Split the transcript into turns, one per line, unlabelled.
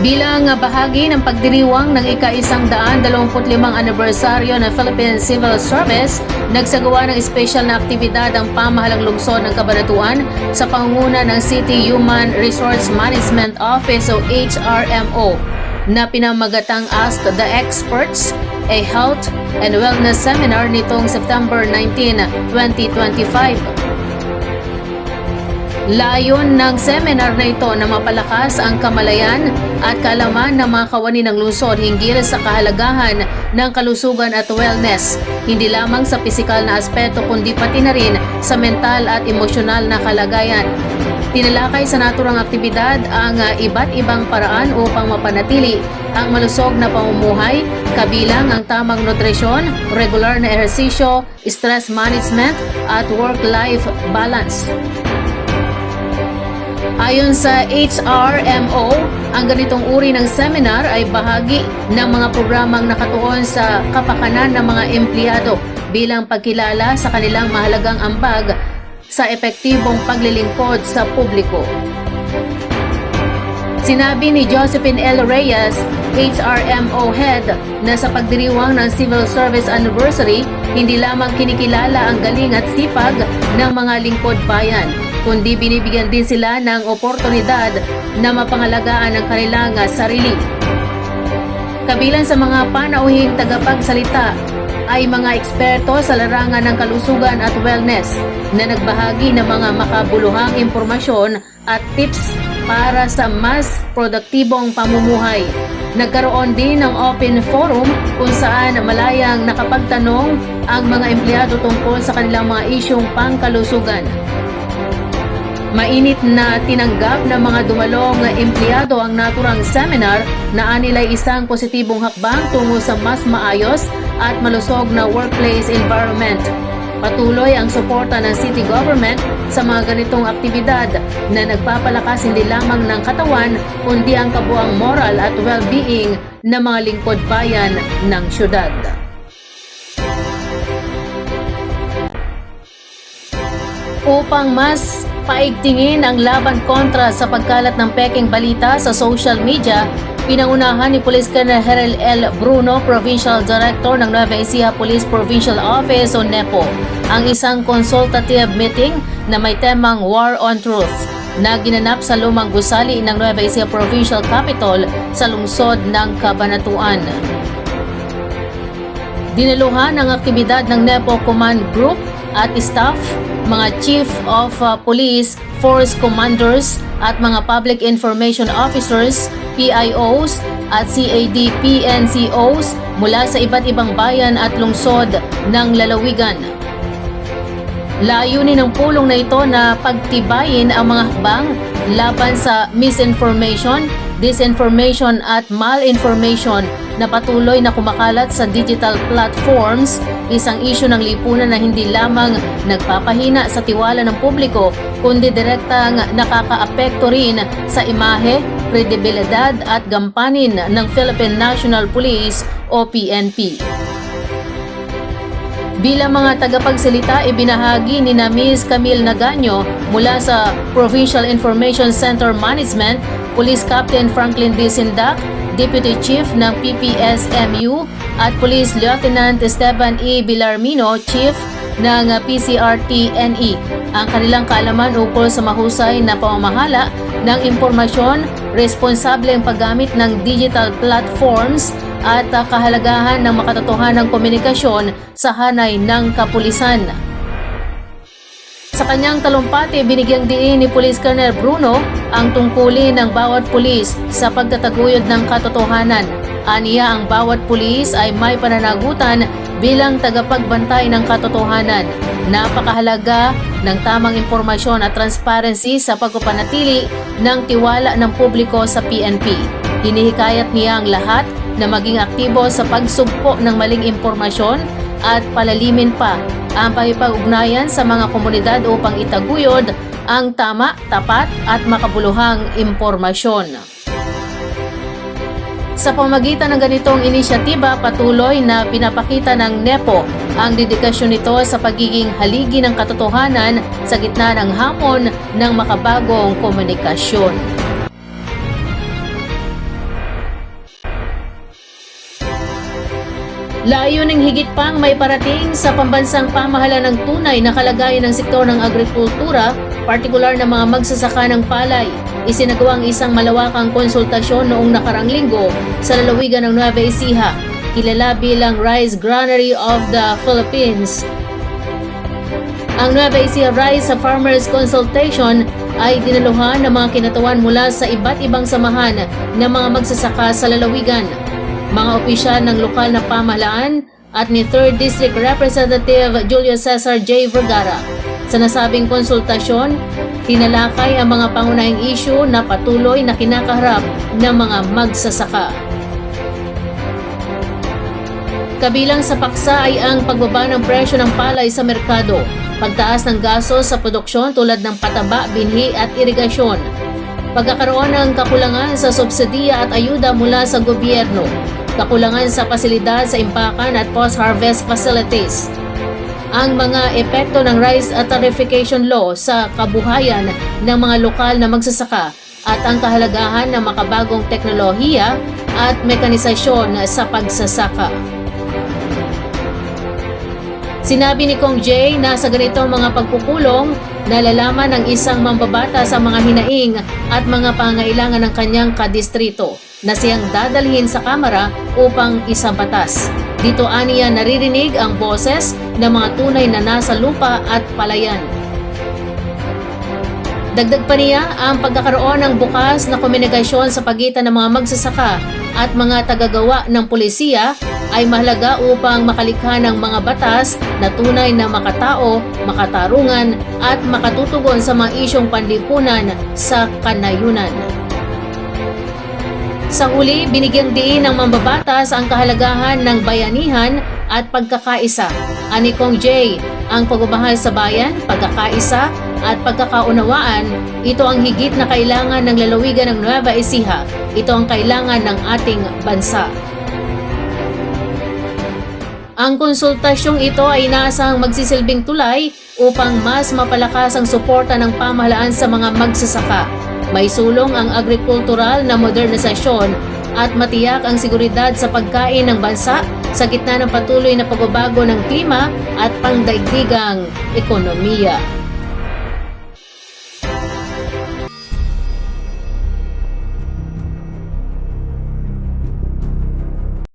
Bilang bahagi ng pagdiriwang ng ika-isang daan dalawamputlimang anibersaryo ng Philippine Civil Service, nagsagawa ng espesyal na aktibidad ang pamahalang lungsod ng Cabanatuan sa pangunguna ng City Human Resource Management Office o HRMO na pinamagatang Ask the Experts, a Health and Wellness Seminar nitong September 19, 2025. Layon ng seminar na ito na mapalakas ang kamalayan at kaalaman ng mga kawani ng lungsod hinggil sa kahalagahan ng kalusugan at wellness, hindi lamang sa pisikal na aspeto kundi pati na rin sa mental at emosyonal na kalagayan. Tinalakay sa naturang aktibidad ang iba't ibang paraan upang mapanatili ang malusog na pamumuhay, kabilang ang tamang nutrisyon, regular na ehersisyo, stress management at work-life balance. Ayon sa HRMO, ang ganitong uri ng seminar ay bahagi ng mga programang nakatuon sa kapakanan ng mga empleyado bilang pagkilala sa kanilang mahalagang ambag sa epektibong paglilingkod sa publiko. Sinabi ni Josephine L. Reyes, HRMO head, na sa pagdiriwang ng Civil Service Anniversary, hindi lamang kinikilala ang galing at sipag ng mga lingkod bayan, kundi binibigyan din sila ng oportunidad na mapangalagaan ang kanilang sarili. Kabilang sa mga panauhing tagapagsalita ay mga eksperto sa larangan ng kalusugan at wellness na nagbahagi ng mga makabuluhang impormasyon at tips para sa mas produktibong pamumuhay. Nagkaroon din ng open forum kung saan malayang nakapagtanong ang mga empleyado tungkol sa kanilang mga isyong pangkalusugan. Mainit na tinanggap ng mga dumalong empleyado ang naturang seminar na anilay isang positibong hakbang tungo sa mas maayos at malusog na workplace environment. Patuloy ang suporta ng city government sa mga ganitong aktibidad na nagpapalakas hindi lamang ng katawan kundi ang kabuang moral at well-being ng mga lingkod bayan ng syudad. Upang mas paigtingin ang laban kontra sa pagkalat ng peking balita sa social media, pinangunahan ni Police Colonel Herel L. Bruno, Provincial Director ng Nueva Ecija Police Provincial Office o NEPO, ang isang consultative meeting na may temang War on Truth na ginanap sa lumang gusali ng Nueva Ecija Provincial Capital sa lungsod ng Cabanatuan. Dinaluhan ang aktibidad ng NEPO Command Group at staff, mga Chief of uh, Police, Force Commanders at mga Public Information Officers, PIOs at CAD PNCOs mula sa iba't ibang bayan at lungsod ng lalawigan. Layunin ng pulong na ito na pagtibayin ang mga hakbang laban sa misinformation, disinformation at malinformation na patuloy na kumakalat sa digital platforms, isang isyu ng lipunan na hindi lamang nagpapahina sa tiwala ng publiko kundi direktang nakakaapekto rin sa imahe, kredibilidad at gampanin ng Philippine National Police o PNP. Bilang mga tagapagsalita, ibinahagi ni na Ms. Camille Naganyo mula sa Provincial Information Center Management, Police Captain Franklin D. Sindak, Deputy Chief ng PPSMU at Police Lieutenant Esteban E. Bilarmino, Chief ng PCRT-NE ang kanilang kaalaman ukol sa mahusay na pamamahala ng impormasyon, responsableng paggamit ng digital platforms at uh, kahalagahan ng makatotohanang komunikasyon sa hanay ng kapulisan. Sa kanyang talumpati, binigyang diin ni Police Colonel Bruno ang tungkulin ng bawat pulis sa pagtataguyod ng katotohanan. Aniya ang bawat pulis ay may pananagutan bilang tagapagbantay ng katotohanan. Napakahalaga ng tamang impormasyon at transparency sa pagpapanatili ng tiwala ng publiko sa PNP. Hinihikayat niya ang lahat na maging aktibo sa pagsugpo ng maling impormasyon at palalimin pa ang pakipag-ugnayan sa mga komunidad upang itaguyod ang tama, tapat at makabuluhang impormasyon. Sa pamagitan ng ganitong inisyatiba, patuloy na pinapakita ng NEPO ang dedikasyon nito sa pagiging haligi ng katotohanan sa gitna ng hamon ng makabagong komunikasyon. Layo ng higit pang may parating sa pambansang pamahala ng tunay na kalagayan ng sektor ng agrikultura, partikular na mga magsasaka ng palay. Isinagawang isang malawakang konsultasyon noong nakarang linggo sa lalawigan ng Nueva Ecija, kilala bilang Rice Granary of the Philippines. Ang Nueva Ecija Rice Farmers Consultation ay dinaluhan ng mga kinatawan mula sa iba't ibang samahan ng mga magsasaka sa lalawigan mga opisyal ng lokal na pamahalaan at ni 3rd District Representative Julio Cesar J. Vergara. Sa nasabing konsultasyon, tinalakay ang mga pangunahing isyu na patuloy na kinakaharap ng mga magsasaka. Kabilang sa paksa ay ang pagbaba ng presyo ng palay sa merkado, pagtaas ng gastos sa produksyon tulad ng pataba, binhi at irigasyon, pagkakaroon ng kakulangan sa subsidiya at ayuda mula sa gobyerno, kakulangan sa pasilidad sa impakan at post-harvest facilities. Ang mga epekto ng Rice Tarification Law sa kabuhayan ng mga lokal na magsasaka at ang kahalagahan ng makabagong teknolohiya at mekanisasyon sa pagsasaka. Sinabi ni Kong Jay na sa ganitong mga pagpupulong, nalalaman ng isang mambabata sa mga hinaing at mga pangailangan ng kanyang kadistrito na siyang dadalhin sa kamera upang isang batas. Dito aniya naririnig ang boses ng mga tunay na nasa lupa at palayan. Dagdag pa niya ang pagkakaroon ng bukas na komunikasyon sa pagitan ng mga magsasaka at mga tagagawa ng polisiya ay mahalaga upang makalikha ng mga batas na tunay na makatao, makatarungan at makatutugon sa mga isyong panlipunan sa kanayunan. Sa huli, binigyang diin ng mambabatas ang kahalagahan ng bayanihan at pagkakaisa. Ani Kong J, ang pagmamahal sa bayan, pagkakaisa at pagkakaunawaan, ito ang higit na kailangan ng lalawigan ng Nueva Ecija. Ito ang kailangan ng ating bansa. Ang konsultasyong ito ay inaasahang magsisilbing tulay upang mas mapalakas ang suporta ng pamahalaan sa mga magsasaka may sulong ang agrikultural na modernisasyon at matiyak ang seguridad sa pagkain ng bansa sa gitna ng patuloy na pagbabago ng klima at pangdaigdigang ekonomiya.